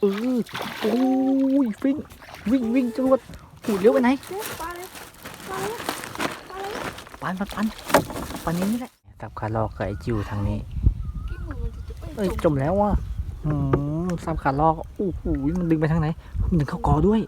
เออโอ้ยวิ่งวิ่งวิ่งจรวดหูเลี้ยวไปไหนปลาเลยปลาเลยปลาเลยปันปันปันปันนี้นี่แหละกับคาร์ลอกกับไอจิวทางนี้เหมือนมันจะจะเอ้ยจมแล้วว่ะอืมซับคาร์ลอกโอ้โหมันดึงไปทางไหนมันดึงเข้ากอด้วย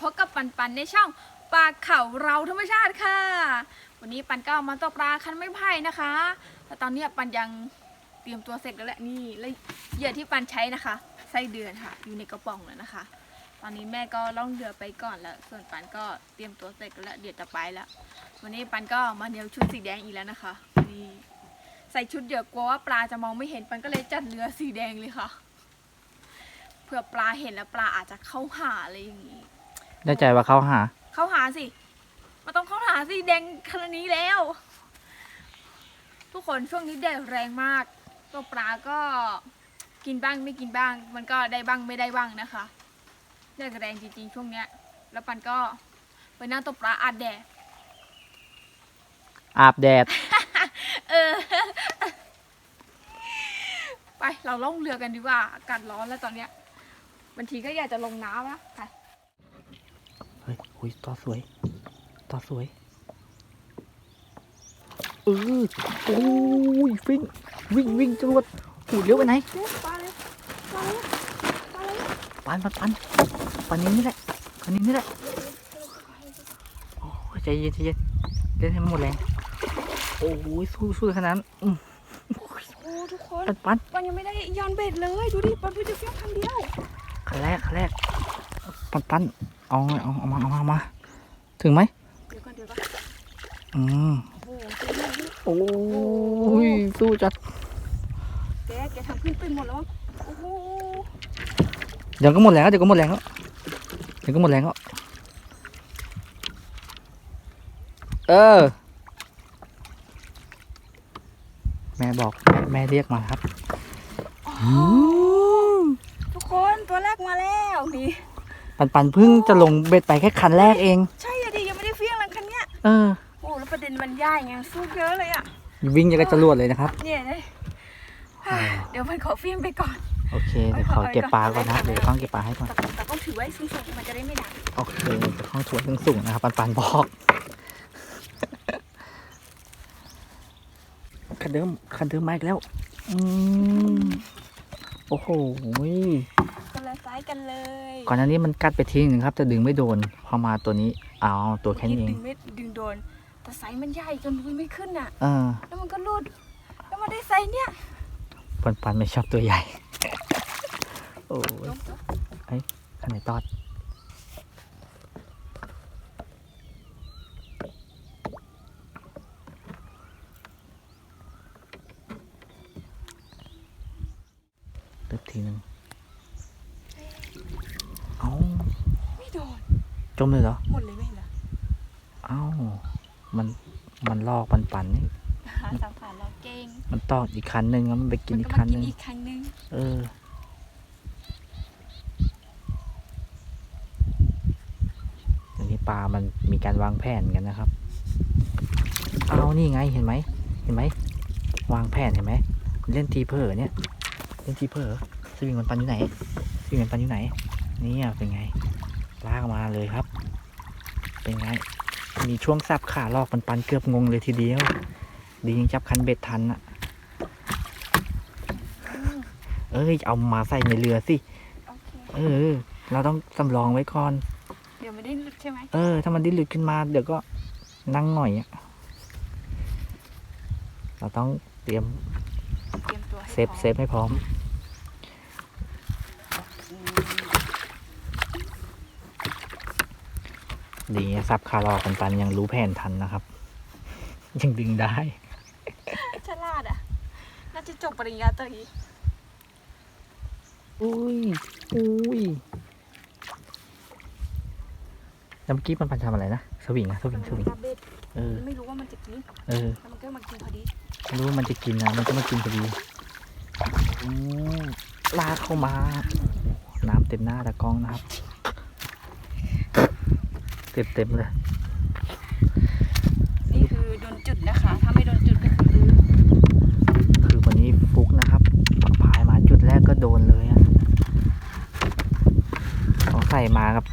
พบกับปันปันในช่องปลาเขาเราธรรมชาติค่ะ วันนี้ปันก็มาตกปลาคันไม้ไผ่นะคะแต่ตอนนี้ปันยังเตรียมตัวเสร็จแล้วแหละนี่แล้วเหยื่อที่ปันใช้นะคะไส้เดือนค่ะ อยู่ในกระป๋องแล้วนะคะ ตอนนี้แม่ก็ล่องเรือไปก่อนแล้ว ส่วนปันก็เตรียมตัวเสร็จแล้วเดี๋ยวจะไปแล้ว วันนี้ปันก็มาเนียวชุดสีแดงอีกแล้วนะคะนี่ใส่ชุดเดี๋ยวกลัวว่าปลาจะมองไม่เห็นปันก็เลยจัดเรือสีแดงเลยค่ะเผื่อปลาเห็นแล้วปลาอาจจะเข้าหาอะไรอย่างนี้ แน่ใจว่าเขาหา เข้าหาสิมันต้องเข้าหาสิแดงขนาดนี้แล้ว ทุกคนช่วงนี้แดดแรงมาก ตัวปลาก็กินบ้างไม่กินบ้าง มันก็ได้บ้างไม่ได้บ้างนะคะแดดแรงจริงๆช่วงเนี้ย แล้วปันก็ไปนั่งตัวปลาอาบแดดอาบแดด เออ ไปเราล่องเรือกันดีกว่าอากาศร้อนแล้วตอนเนี้ยบางทีก็อยากจะลงน้ำนะไป เฮ้ยอุ้ยต่อสวย ต่อสวย เออ โอ้ยวิ่ง วิ่งวิ่งจรวดหูเลี้ยวไปไหนเร็วปลาเลยปลาเลยปลาเลยปันปันปันปันนี้นี่แหละปันนี้นี่แหละ โอ้ยใจเย็นใจเย็นเล่นให้มันหมดแรง โอ้ยสู้สู้ขนาดนั้นอืมโอ้ทุกคนปันปันปันยังไม่ได้ย้อนเบ็ดเลย ดูดิปันเพิ่งจะเฟี้ยงครั้งเดียวขั้นแรกขั้นแรกปันปัน เอาไงเอาเอามาเอามาเอามาถึงไหมเดี๋ยวก่อนเดี๋ยวก่อนอืมโอ้โหเจอนี่โอ้ยสู้จัดแกแกทำขึ้นไปหมดแล้วโอ้โหเดี๋ยวก็หมดแรงแล้วเดี๋ยวก็หมดแรงแล้วเดี๋ยวก็หมดแรงแล้วเออ แม่บอกแม่เรียกมาครับอืมทุกคนตัวแรกมาแล้วนี่ ปันปันเพิ่งจะลงเบ็ดไปแค่คันแรกเอง ใช่อะดิยังไม่ได้เฟี้ยงเลยคันเนี้ยเออโอ้แล้วประเด็นมันย่ายไงสู้เยอะเลยอะวิ่งยังกับจรวดเลยนะครับ เนี่ยเลยเดี๋ยวมันขอเฟี้ยงไปก่อนโอเคเดี๋ยวขอเก็บปลาก่อนนะเดี๋ยวต้องเก็บปลาให้ก่อนแต่แต่ต้องถือไว้สูงๆมันจะได้ไม่ดังโอเคจะข้องถวดเรื่องสูงนะครับปันปันบอกคันเดิมคันเดิมมาอีกแล้ว อืมโอ้โหคน ละไซส์กันเลยก่อนหน้านี้มันกัดไปทิ้งหนึ่งครับ แต่ดึงไม่โดน พอมาตัวนี้เอาตัวแค่นี้เอดึงงไม่ดึงโดน แต่ไซส์มันใหญ่จนดึงไม่ขึ้นอะเออแล้วมันก็รูด แล้วมันได้ไซส์เนี้ยปันปันไม่ชอบตัวใหญ่ โอ้ยลงตัวข้างไหนตอด ตึบทีหนึ่งเอา ไม่โดน จ มเลยเหรอ หมดเลยไม่เห็นเหรอเอ้า มัน มันลอกปันปันนี่สัมผัสเราเก่งมันตอดอีกคันหนึ่งแล้วมันไปกินมันอีกก็คัมานหกินนึ่ง อีกครั้งนึงเออ อันนี้ปลา มันมีการวางแผนกันนะครับ เอานี่ไง เห็นไหม เห็นไหม วางแผนเห็นไหม เล่นทีเพอเนี่ย เล่นทีเพอสวิงมันปันอยู่ไหน สวิงมันปันอยู่ไหนเนี่ยเป็นไง ลากมาเลยครับ เป็นไง มีช่วงสับขาลอกปันปันเกือบงงเลยทีเดียว ดียังจับคันเบ็ดทันอะเอ้ย เอามาใส่ในเรือสิโอเคเออ เราต้องสำรองไว้ก่อน เดี๋ยวไม่ได้หลุดใช่ไหมเออ ถ้ามันดิ้นหลุดขึ้นมา เดี๋ยวก็นั่งหน่อยอะเราต้องเตรียมเตรียมตัวให้เซฟพร้อม เซฟให้พร้อม ดีนะซับคาร์ลอกันปันยังรู้แผนทันนะครับ ยังดึงได้ฉลาดอะ น่าจะจบปริญญาตรีอุ้ยอุ้ยแล้วเมื่อกี้มันปันทำอะไรนะสวิงนะสวิงสวิงกาเบ็ดเออไม่รู้ว่ามันจะกินเออแล้วมันก็มากินพอดีไม่รู้ว่ามันจะกินนะมันก็มากินพอดีอืมลากเข้ามา น้ำเต็มหน้าตะกล้องนะครับ เต็มเต็มๆเลย นี่คือโดนจุดนะคะ ถ้าไม่โดนจุดก็คือคือวันนี้ฟุกนะครับ พายมาจุดแรกก็โดนเลยอะเขาใส่มากับ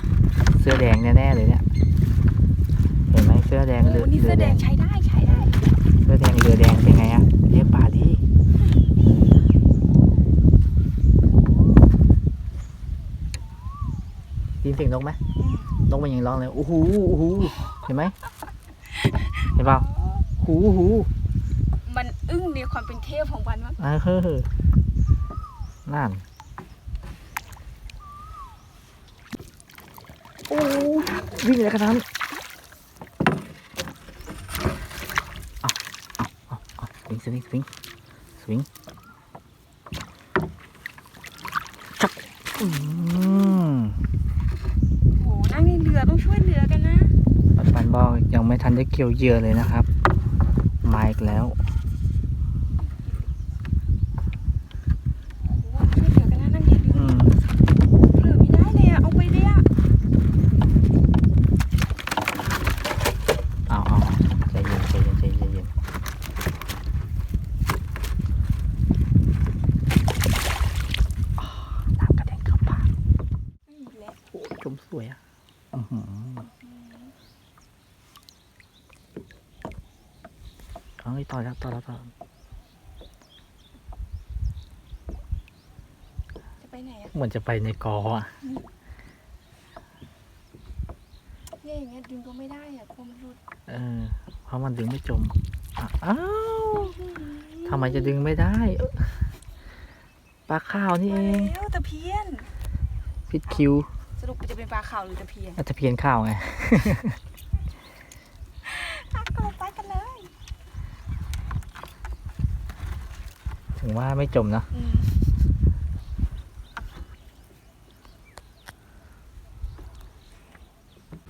เสื้อแดงแน่ๆเลยเนี่ย เห็นไหมเสื้อแดงโอ้เรือนี่เรืเสื้ออแดแดงงใช้ได้ใช้ได้เสื้อแดงเรือแดงเป็นไงอะเรียกปลาดีได้ยินเสียงนกไหม นกมันยังร้องเลยโอ้โหโอ้โหเห็นไหมเห็นเปล่าหูหูมันอึ้งในความเป็นเทพของมันมั้งอ่าเฮ้อนั่นโอ้วิ่งอะไรขนาดนั้นเอาเอาเอาเอาสวิงสวิงสวิงสวิงจับอืม โอ้โหนั่งในเรือ ต้องช่วยเหลือกันนะปันปันบอกยังไม่ทันได้เกี่ยวเหยื่อเลยนะครับ มาอีกแล้ว โอ้โหช่วยเรือกันนะนั่งในเรือ อืม เรือไม่ได้เลยอะเอาไปเลยอะ เอาเอาใจเย็นใจเย็นใจเย็นใจเย็นอ่าน้ำกระเด็นเข้าปาก อีกแล้ว โอ้ชมสวยอะอื้อหือ เอาไอ้ต่อแล้วต่อแล้วต่อจะไปไหนอะเหมือนจะไปในกออะเนี่ยอย่างเงี้ยดึงก็ไม่ได้อะกลัวมันหลุดเออเพราะมันดึงไม่จมอะอ้าวทำไมจะดึงไม่ได้เอ้อปลาข้าวนี่เอมางแล้วตะเพียนพิดคิวสรุปจะเป็นปลาขาวหรือตะเพียน อาจจะเพียนข้าวไง อะก็ไปกันเลย ถึง ว่าไม่จมเนอะอืม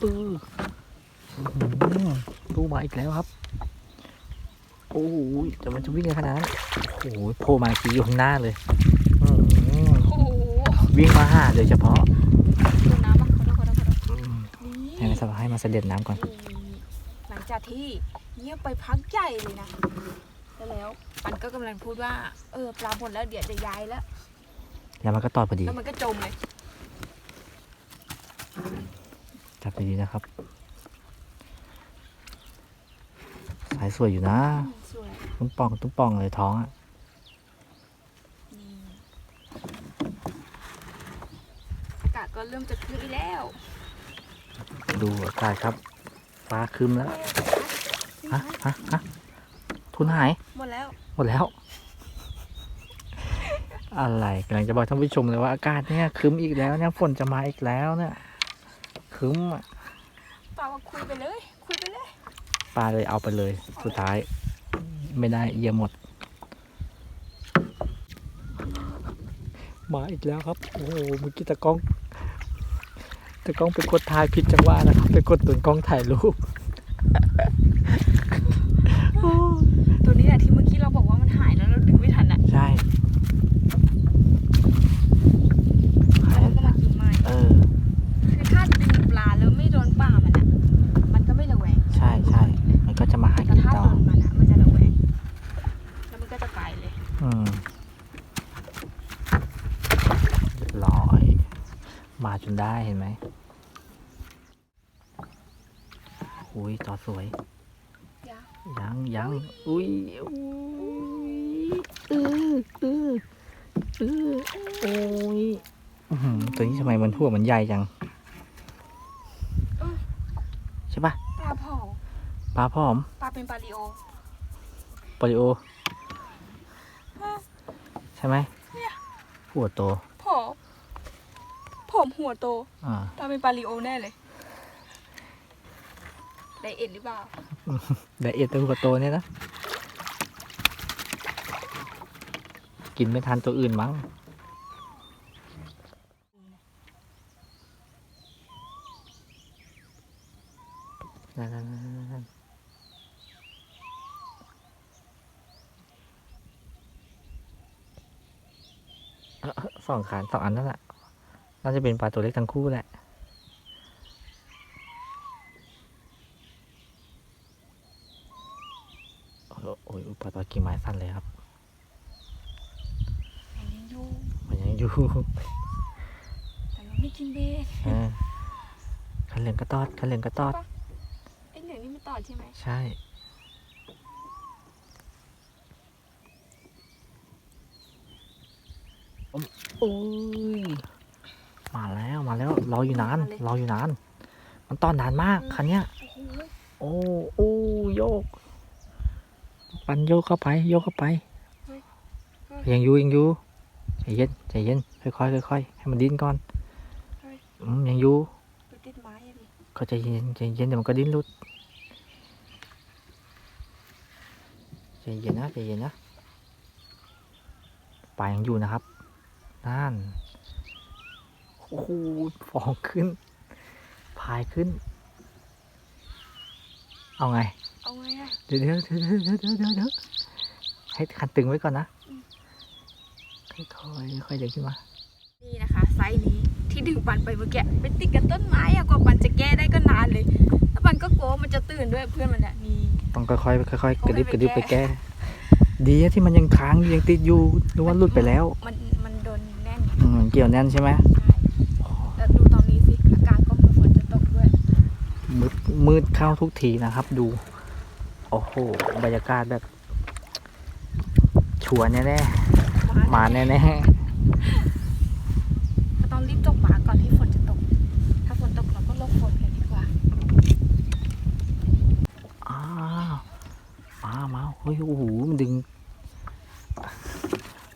ปื้ออื้อหือตู้มาอีกแล้วครับ โอ้โหแต่มันจะวิ่งกันขนาดนั้นโอ้โหโผล่มาทีอยู่ข้างหน้าเลยอื้อหือโอ้โหวิ่งมาหาโดยเฉพาะดูน้ำอะเขาดูเขาดูเขาดูอืมนี่ให้มันสบายให้มันเสด็จน้ำก่อน หลังจากที่เงียบไปพักใหญ่เลยนะแล้วแล้ว ปันก็กำลังพูดว่า เออปลาหมดแล้วเดี๋ยวจะย้ายแล้ว แล้วมันก็ตอดพอดี แล้วมันก็จมเลย จับดีๆนะครับ สายสวยอยู่นะอืมสวย ตุ้มป่อง ตุ้มป่องเลยท้องอะ นี่อากาศก็เริ่มจะขึ้นแล้ว ดูอากาศครับ ฟ้าครึมแล้ว ฮะ ฮะ ฮะ ทุนหาย หมดแล้ว หมดแล้ว อะไรกำลังจะบอกท่านผู้ชมเลยว่าอากาศเนี่ยครึ้มอีกแล้วเนี่ยฝนจะมาอีกแล้วเนี่ยครึ้มอะปลาว่าคุยไปเลย คุยไปเลยปลาเลยเอาไปเลย สุดท้าย ไม่ได้เหยี่ยหมด มาอีกแล้วครับ โอ้โหเมื่อกี้ตะกล้องตะกล้องไปกดถ่ายผิดจังหวะนะครับไปกดตัวกล้องถ่ายรูป ตัวนี้แหละที่เมื่อกี้เราบอกว่ามันหายแล้วเราดึงไม่ทันอะใช่หายแล้วก็มากินใหม่เออคือถ้าดึงปลาแล้วไม่โดนป่ามันอะ มันก็ไม่ระแวงใช่ใช่มันก็จะมาหาแต่กินถ้าต่อโดนมันอะมันจะระแวงแล้วมันก็จะไปเลย อืมเรียบร้อย มาจนได้เห็นไหมอุ้ยต่อสวย ยังยังยังอุ้ยอุ้ยเออเออเออโอ้ยอื้อหือตัวนี้ทำไมมันหัวมันใหญ่จัง ใช่ปะปลาผอมปลาพร้อมปลาเป็นปลาลิโอปริโอ ใช่ไหมหัวโตผอมผอมหัวโตอ่าปลาเป็นปลาลิโอแน่เลยไดเอ็ดหรือเปล่า ไดเอทตัวหัวโตเนี่ยนะ กินไม่ทันตัวอื่นมั้ง นั่นนั่นนั่นสองขานสองอันนั่นแหละ น่าจะเป็นปลาตัวเล็กทั้งคู่แหละโอ้โหโอ้ยปลาตัวกิ่งไม้ สั้นเลยครับยังอยู่มันยังอยู่แต่เราไม่กินเบสเออคันเหลืองกระตอดคันเหลืองกระตอดไอ้เหลืองนี่มันต่อใช่ไหมใช่โอ้ยมาแล้วมาแล้วรออยู่นานรออยู่นาน มันตอนนานมากคันเนี้ยโอ้โหโอ้โอ้โยก ปันโยกเข้าไป โยกเข้าไป ยังอยู่ยังอยู่ใจเย็นใจเย็นค่อยๆค่อยๆให้มันดิ้นก่อนอืมยังอยู่ก็ใจเย็นใจเย็นเดี๋ยวมันก็ดิ้นหลุดใจเย็นนะใจเย็นนะปลายังอยู่นะครับนั่นโอ้โหฟองขึ้น พายขึ้น เอาไง เอาไงอะเดี๋ยวเดี๋ยวเดี๋ยวเดี๋ยวเดี๋ยวเดี๋ยวเดี๋ยวให้คันตึงไว้ก่อนนะค่อยๆค่อยๆเดินขึ้นมา นี่นะคะ ไซส์นี้ที่ดึงปันไปเมื่อกี้ไปติดกับต้นไม้อะกว่าปันจะแก้ได้ก็นานเลย แล้วปันก็กลัวว่ามันจะตื่นด้วยเพื่อนมันเนี่ยนี่ ต้องค่อยๆค่อยๆกระดิบโอ้ยกระดิบไปไปแก้แก้ ดีนะที่มันยังค้างอยู่ยังติดอยู่นึกว่าหลุดไปแล้วมันมันโดนแน่นอืมเกี่ยวแน่นใช่ไหมใช่แล้วดูตอนนี้สิ อากาศก็เหมือนฝนจะตกด้วยมืดมืดเข้าทุกทีนะครับ ดูโอ้โห บรรยากาศแบบ ชัวร์แน่ๆ มาแน่ก็ต้องรีบตกปลาก่อนที่ฝนจะตก ถ้าฝนตกเราก็หลบฝนกันดีกว่าๆอ้าวมามาเฮ้ย โอ้โห มันดึง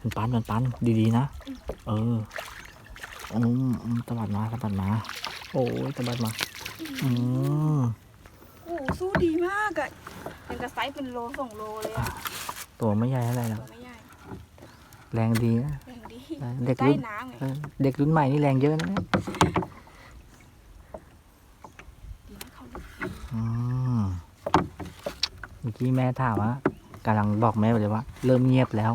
มันปันมันปันดีๆ นะ เอออืมอืมตะบัดมาตะบัดมา โอ้ยตะบัดมา อืมโอ้โหสู้ดีมากอะ ยังกระไซส์เป็นโลสองโลเลยอะตัวไม่ใหญ่อะไรหรตัอกวไม่ใหญ่แรงดีนะแรงดีเออเด็กใต้รุ่นน้ำไงเออเด็กรุ่นใหม่นี่แรงเยอะนะเนี่ยดีนะเขาลึกอืมเมื่อกี้แม่ถามว่ากำลังบอกแม่ไปเลยว่า เริ่มเงียบแล้ว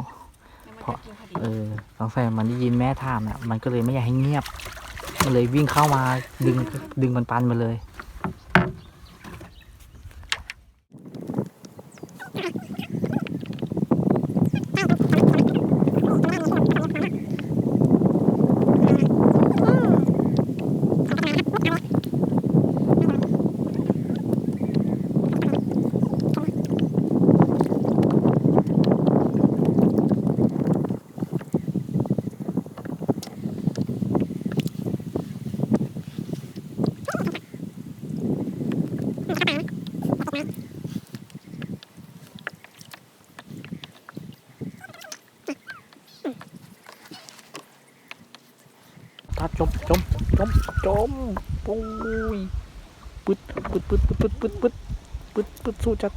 ยังมันเพราะจะกินพอดีเออสงสัยมันได้ยินแม่ถามน่ะมันก็เลยไม่อยากให้เงียบ มันเลยวิ่งเข้ามาดึงดึงมันปันมาเลยาจมจมจมจมปุ้ยปึ๊ดปึ๊ดปึ๊ดปึ๊ดปึ๊ดปึ๊ดปึ๊ดปึ๊ดปึ๊ดสู้จัด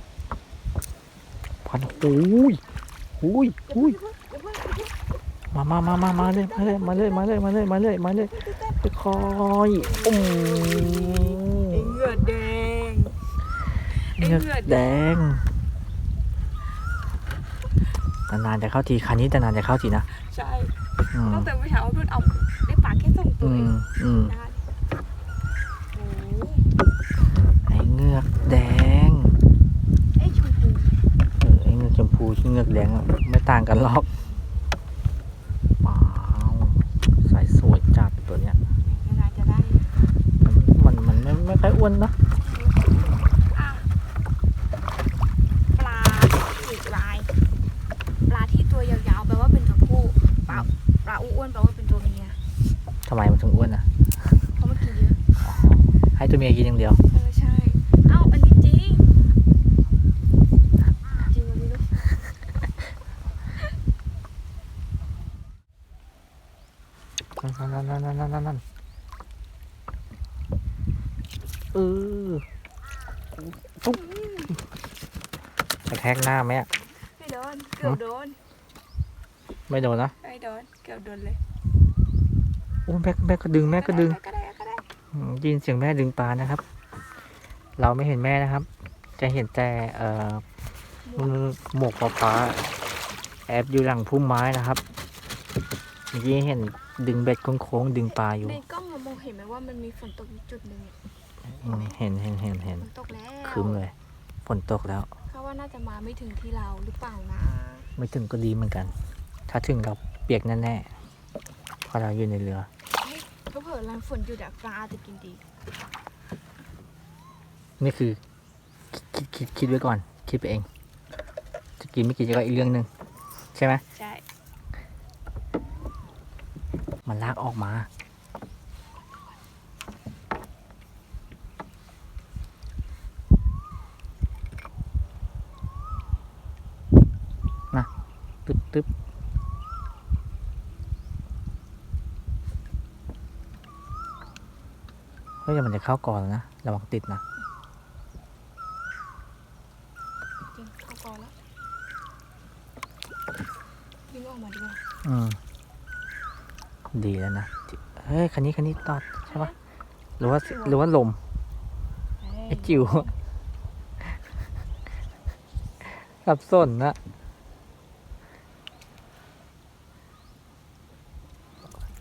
พันโอ้ยโอ้ยโอ้ยมามามามามาเลยมาเลยมาเลยมาเลยมาเลยมาเลยมาเลยค่อยๆอืมเหงื่อแดงไอ้เงือกเหงือกแดงนานๆจะเข้าทีคันนี้แต่นานจะเข้าทีนะ ใช่อืมตั้งแต่เมื่อเช้าเพิ่งเอา ได้ปลาแค่สองตัอืวเองมอืมนะคะโอ้โหไอ้เงือกแดง เอ้ยชมพูเออไอ้เงือกชมพูที่เงือกแดงอะไม่ต่างกันหรอกว้าวสายสวยจัดตัวเนี้ยนานๆจะได้ มันมันไม่ไม่ค่อยอ้วนนะ อะปลาที่ลาย ปลาที่ตัวยาวๆแปลว่าเป็นตัวผู้ปลาปลาอ้วนๆแปลว่าเป็นตัวเมีย ทำไมมันถึงอ้วนอะ เพราะมันกินเยอะ ให้ตัวเมียกินอย่างเดียว เออใช่ เอ้าอันนี้จริง จริงอันนี้เนอะ นั่นนั่นนั่นนั่นนั่นนั่นเออตุ๊บกระแทกหน้าไหมอะไม่โดน เกือบโดน ไม่โดนนะไม่โดน เกือบโดนเลยโอ้แม่แม่ก็ดึงแม่ก็ดึงก็ได้ก็ได้อืมได้ยินเสียงแม่ดึงปลานะครับ เราไม่เห็นแม่นะครับ จะเห็นแต่เอ่อมือหมวกปลาปลาแอบอยู่หลังพุ่มไม้นะครับเมื่อกี้เห็นดึงเบ็ดโค้งๆดึงปลาอยู่ ในกล้องเรามองเห็นไหมว่ามันมีฝนตกอยู่จุดหนึ่งอะ อืมเห็นเห็นเห็นเห็นฝนตกแล้วคืมเลยฝนตกแล้วเขาว่าน่าจะมาไม่ถึงที่เราหรือเปล่านะ ไม่ถึงก็ดีเหมือนกัน ถ้าถึงเราเปียกแน่ๆเพราะเราอยู่ในเรือเพื่อเผื่อรันฝนหยุดอะปลาอาจจะกินดี นี่คือคิดคิดคิดไว้ก่อน คิดไปเอง จะกินไม่กินก็อีกเรื่องหนึ่งใช่ไหมใช่ มันลากออกมา ตึ๊บตึ๊บเฮ้ยเดี๋ยวมันจะเข้าก่อนแล้วนะระวังติดนะจริงเข้าก่อนแล้วดึงออกมาดีกว่าอืมดีแล้วนะเฮ้ยคันนี้คันนี้ตอดใช่ปะหรือว่าหรือว่าลมไอ้จิ๋วสับสนนะ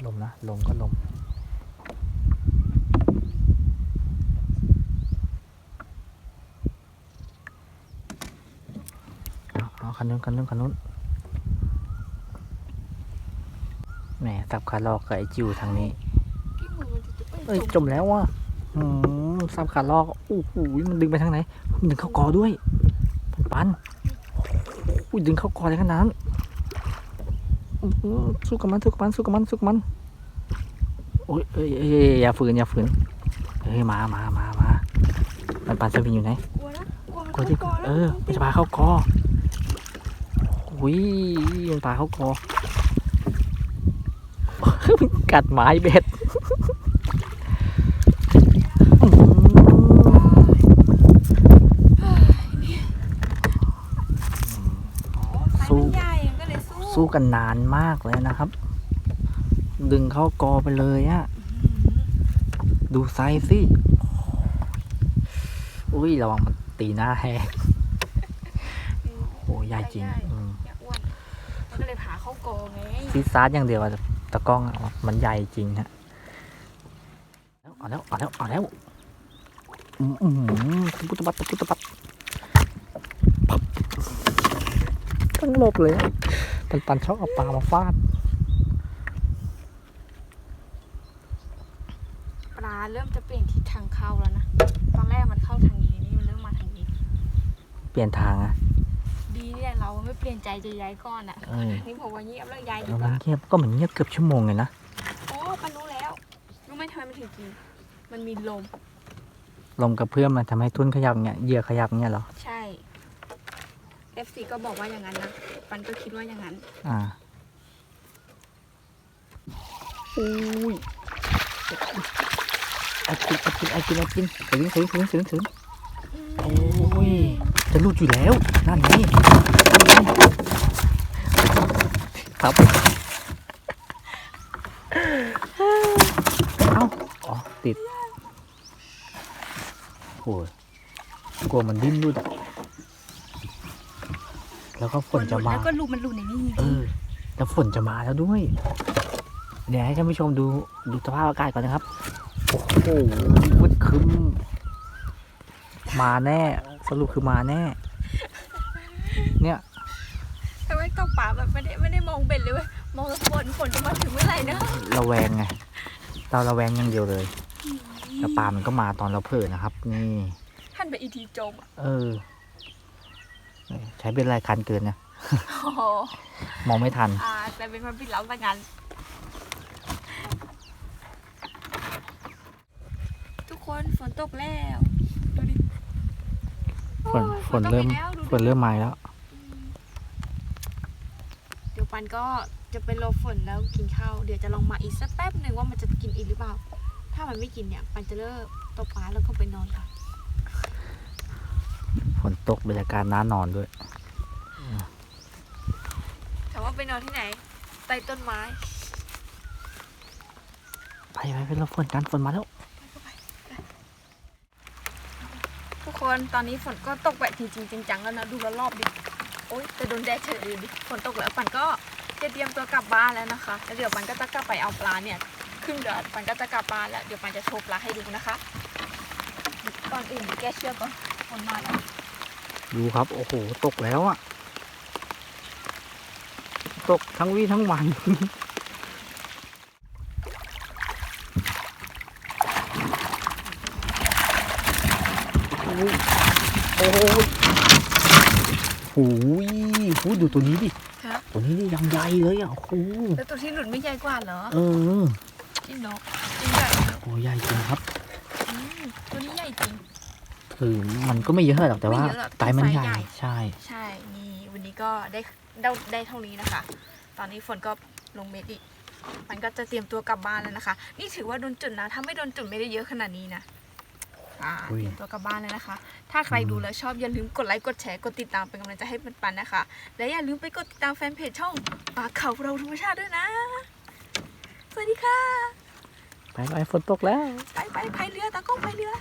ลมนะ ลมก็ลม เอาเอา คันนู้นคันนู้นคันนู้นแหมสับขาลอกกับไอ้จิ๋วทางนี้กิ๊กมือมันจะจะเอ้ยจมแล้วว่ะอืมสับขาลอกโอ้โหมันดึงไปทางไหน มันดึงเข้ากอด้วย ปันปันอุ้ยดึงเข้ากอเลยขนาดนั้นอื้อหือสู้กับมันสู้กับมันสู้กับมันสู้กับมันโอ้ยเอ้ยเอ้ยเอ้ยอย่าฝืนอย่าฝืนเฮ้ยมามามามาปันปันสวิงอยู่ไหนกลัวนะกลัวมันกลัวที่เข้าก่อนเออมันจะพาเข้ากอ อุ้ยมันพาเข้ากอมันกัดไม้เบ็ดอื้อหือไซส์มันใหญ่ก็เลยสู้สู้กันนานมากเลยนะครับ ดึงเข้ากอไปเลยอะดูไซส์สิ อุ้ย ระวังมันตีหน้าแหกโอ้ใหญ่จริง กองไงซีซาร์อย่างเดียวอะตะกล้องอะมันใหญ่จริงฮะเอาแล้วเอาแล้วเอาแล้วอืมอืมตะปุตตะปัดตะปุตตะปัดพับทั้งหมดเลยอะปันปันชอบเอาปลามาฟาดปลาเริ่มจะเปลี่ยนทิศทางเข้าแล้วนะ ตอนแรกมันเข้าทางนี้นี่มันเริ่มมาทางนี้ เปลี่ยนทางอะดีเนี่ยเรา ไม่เปลี่ยนใจจะย้ายก่อนอะเออนี่ผมว่าเงียบแล้วย้ายดีแล้วกมันว่าเงียบก็เหมือนเงียบเกือบชั่วโมงเลยนะ โอ้ปันรู้แล้ว รู้ไหมทำไมมันถึงกิน มันมีลม ลมกระเพื่อมมันทำให้ทุ่นขยับเนี่ยเหยื่อขยับเนี่ยเหรอ ใช่ FC ก็บอกว่าอย่างนั้นนะ ปันก็คิดว่าอย่างนั้น อ่า อุ้ยไอกินไอกินไอกินไอกินถึงถึงถึงถึงถึงโอ้ย จะรูดอยู่แล้ว นั่นไง ครับ เอ้า อ๋อ ติด โอ้ยกลัวมันดิ้นรูดอะ แล้วก็ฝนจะมา แล้วก็ลูกมันหลุดในนี่เออ แล้วฝนจะมาแล้วด้วย เดี๋ยวให้ท่านผู้ชมดูดูสภาพอากาศก่อนนะครับ โอ้โหมืดครึ้มมาแน่ สรุปคือมาแน่ เนี่ย ทำไมตกปลาแบบไม่ได้ไม่ได้ม องเบ็ดเลยเว้ยมองแล้วฝนฝนจะมาถึงเมื่อไหร่นะระแวงไงเราระแวงอย่างเดียวเลยแต่ปลามันก็มาตอนเราเผลอนะครับ นี่ท่านไปอีทีจมอะเออ ใช้เป็นรายคันเกินนะโอ้โหมองไม่ทันอ่าแต่เป็นคนผิดแล้วแต่งานทุกคนฝนตกแล้วดูดิฝนโอ้ยฝนเริ่มตกอีกแล้วดูดิฝนเริ่มมาแล้วเดี๋ยว ปันก็จะไปรอฝนแล้วกินข้าวเดี๋ยวจะลองมาอีกสักแป๊บหนึ่งว่ามันจะกินอีกหรือเปล่า ถ้ามันไม่กินเนี่ยปันจะเลิกตกปลาแล้วก็ไปนอนค่ะฝนตกบรรยากาศน่านอนด้วยถามว่าไปนอนที่ไหนใต้ต้นไม้ ไปไปไปเราฝนกันฝนมาแล้ว ทุกคนตอนนี้ฝนก็ตกแบบจริงๆจังๆแล้วนะดูรอบๆดิ โอ๊ยแต่โดนแดดเฉยเลยดิฝนตกแล้วปันก็จะเตรียมตัวกลับบ้านแล้วนะคะแล้วเดี๋ยวปันก็จะกลับไปเอาปลาเนี่ยขึ้นเรือปันก็จะกลับบ้านแล้วเดี๋ยวปันจะโชว์ปลาให้ดูนะคะก่อนอื่นแกเชือกก่อนคนมาแล้วดูครับโอ้โหตกแล้วอะตกทั้งวี่ทั้งวันโอ้โห หโอ้ยโอ้ยดูตัวนี้ดิครับตัวนี้นี่ยังใหญ่เลยอะโอ้โหแล้วตัวที่หลุดไม่ใหญ่กว่าเหรอเออจริงเนาะจริงใหญ่เนอะโอ้ใหญ่จริงครับ อืมตัวนี้ใหญ่จริง คือมันก็ไม่เยอะหรอกแต่ว่าไม่เยอะหรอกไตมันไซส์ใหญ่ใหญ่ ใช่ ใช่นี่วันนี้ก็ได้ได้ได้เท่านี้นะคะ ตอนนี้ฝนก็ลงเม็ดอีก มันก็จะเตรียมตัวกลับบ้านแล้วนะคะ นี่ถือว่าโดนจุดนะ ถ้าไม่โดนจุดไม่ได้เยอะขนาดนี้นะ อ่าอุ้ยเตรียมตัวกลับบ้านเลยนะคะ ถ้าใครดูแล้วชอบอย่าลืมกดไลค์กดแชร์กดติดตามเป็นกำลังใจให้ปันปันๆนะคะ และอย่าลืมไปกดติดตามแฟนเพจช่องปากเขาเราธรรมชาติด้วยนะ สวัสดีค่ะไปไปฝนตกแล้วไปไปพายเรือตากล้องพายเรือ